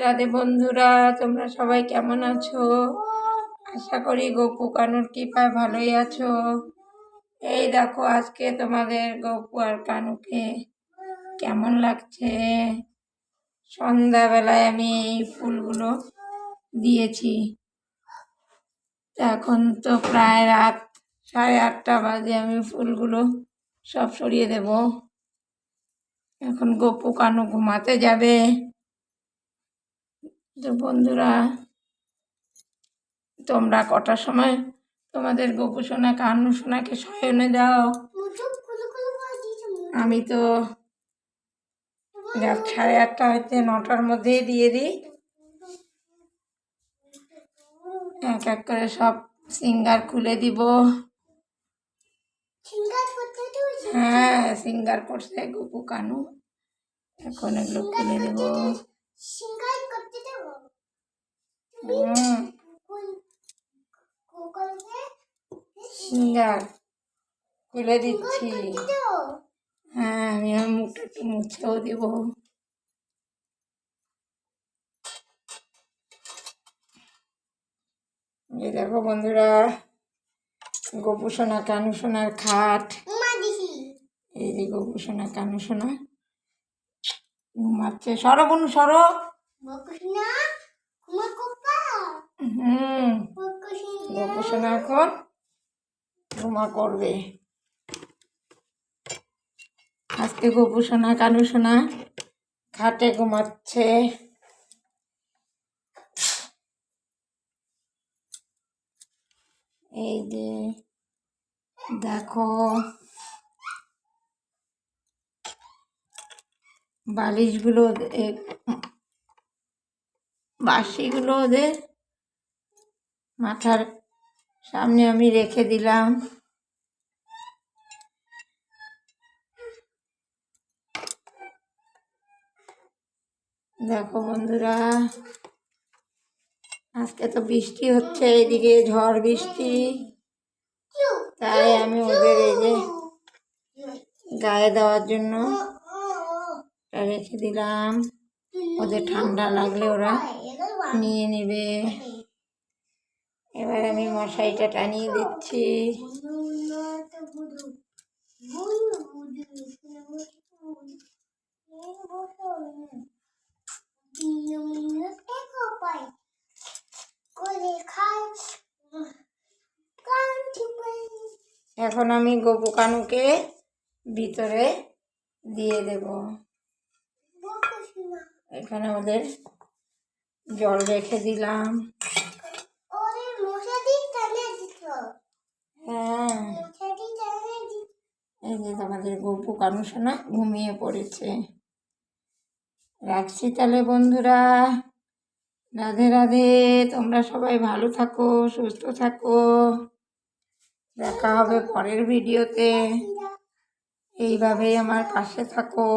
রাধে বন্ধুরা, তোমরা সবাই কেমন আছো? আশা করি গপু কানুর কৃপায় ভালোই আছো। এই দেখো, আজকে তোমাদের গপু আর কানুকে কেমন লাগছে? সন্ধ্যাবেলায় আমি এই ফুলগুলো দিয়েছি। এখন তো প্রায় রাত, সাড়ে আটটা বাজে, আমি ফুলগুলো সব সরিয়ে দেব। এখন গপু কানু ঘুমাতে যাবে। তো বন্ধুরা, তোমরা কটার সময় তোমাদের গপু সোনা কান্নু সোনাকে শয়নে দাও। আমি তো সাড়ে আটটা হইতে নটার মধ্যেই দিয়ে দিই। এক এক করে সব সিঙ্গার খুলে দিব। হ্যাঁ সিঙ্গার করছে গপু, কানু। এখন এগুলো খুলে দেব। সিঙ্গার খুলে দিচ্ছি। হ্যাঁ আমি আমার মুখটা একটু মুছেও দিব। এই দেখো বন্ধুরা গপু সোনা কানু সোনার খাট। এই যে গপু সোনা কানু সোনা ঘুমাচ্ছে। সরো বনু সরো। হুম। গপু এখন ঘুমা করবে। আজকে গপু সোনা, কানু সোনা খাটে ঘুমাচ্ছে। এই যে দেখো, বালিশগুলো বাসিগুলো ওদের মাথার সামনে আমি রেখে দিলাম। দেখো বন্ধুরা, আজকে তো বৃষ্টি হচ্ছে এইদিকে ঝড় বৃষ্টি। তাই আমি ওদের এই যে গায়ে দেওয়ার জন্য রেখে দিলাম। ওদের ঠান্ডা লাগলে ওরা নিয়ে নেবে। এবার আমি মশারিটা টানিয়ে দিচ্ছি। এখন আমি গোপু কানুকে ভিতরে দিয়ে দেব। এখানে ওদের জল রেখে দিলাম। হ্যাঁ। এই যে তোমাদের গপু কানু সোনা ঘুমিয়ে পড়েছে। রাখছি তাহলে বন্ধুরা। রাধে রাধে। তোমরা সবাই ভালো থাকো সুস্থ থাকো। দেখা হবে পরের ভিডিওতে। এইভাবেই আমার পাশে থাকো।